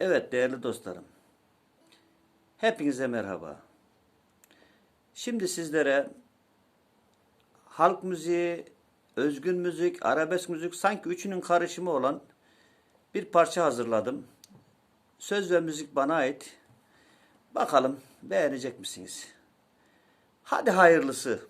Evet değerli dostlarım. Hepinize merhaba. Şimdi sizlere halk müziği, özgün müzik, arabesk müzik sanki üçünün karışımı olan bir parça hazırladım. Söz ve müzik bana ait. Bakalım beğenecek misiniz? Hadi hayırlısı.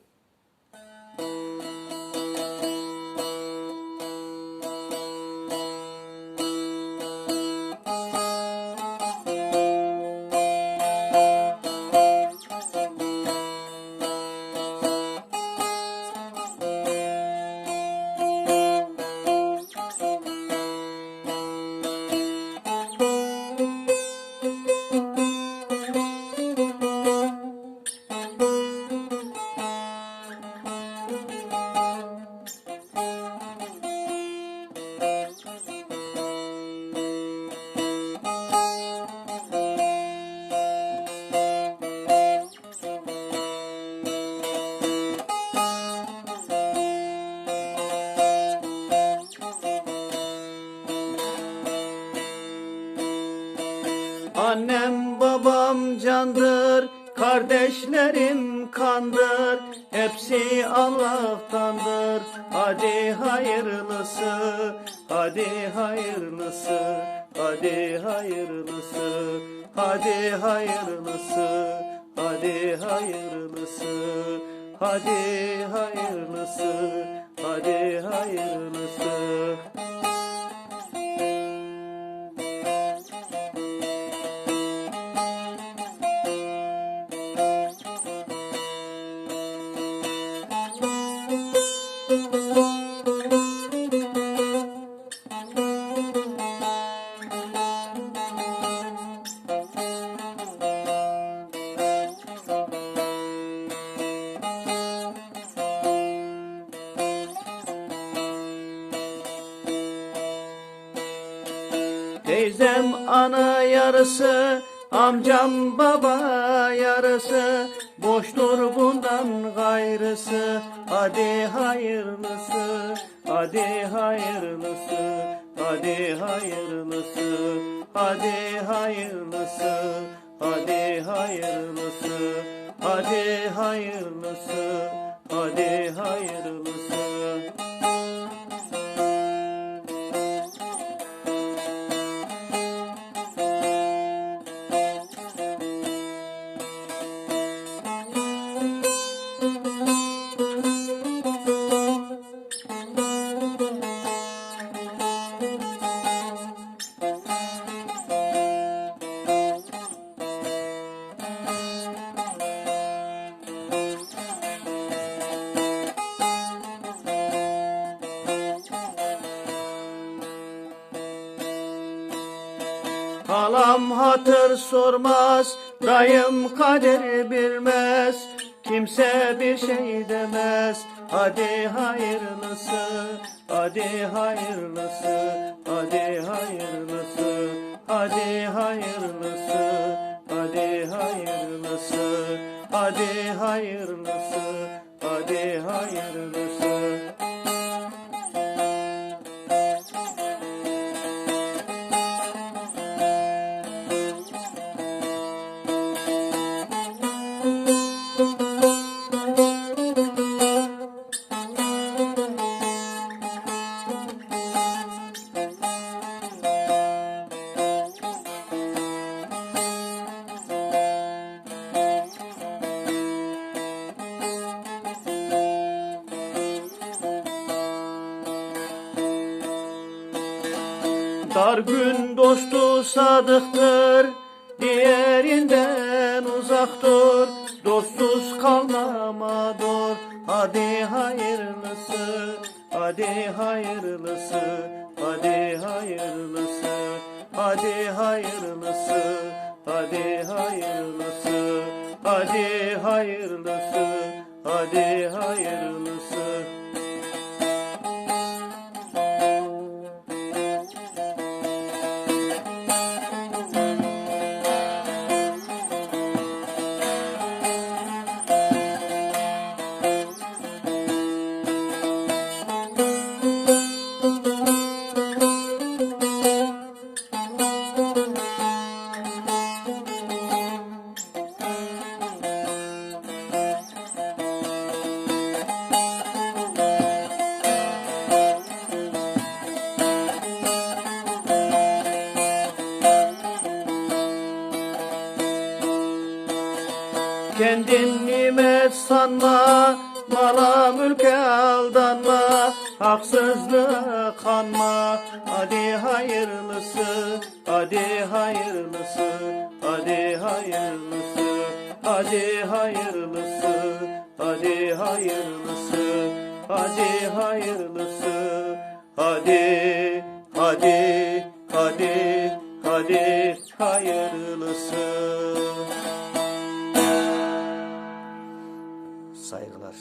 Babam candır, kardeşlerim kandır, hepsi Allah'tandır. Hadi hayırlısı, hadi hayırlısı, hadi hayırlısı, hadi hayırlısı, hadi hayırlısı, hadi hayırlısı, hadi Teyzem ana yarısı, amcam baba yarısı, boştur bundan gayrısı. Hadi hayırlısı, hadi hayırlısı, hadi hayırlısı, hadi hayırlısı, hadi hayırlısı, hadi hayırlısı, hadi hayırlısı. Halam hatır sormaz, dayım kader bilmez. Kimse bir şey demez. Hadi hayırlısı, hadi hayırlısı, hadi hayırlısı, hadi hayırlısı, hadi hayırlısı, hadi hayırlısı, hadi hayırlısı. Dar gün dostu sadıktır, diğerinden uzaktır. Dostsuz kalmama dur, hadi hayırlısı, hadi hayırlısı, hadi hayırlısı, hadi hayırlısı, hadi hayırlısı, hadi hayırlısı, hadi hayırlısı. Kendin nimet sanma Mala mülke aldanma Haksızlığa kanma Hadi hayırlısı Hadi hayırlısı Hadi hayırlısı Hadi hayırlısı Hadi hayırlısı Hadi hayırlısı Hadi Hadi Hadi Hadi hayırlısı saygılar.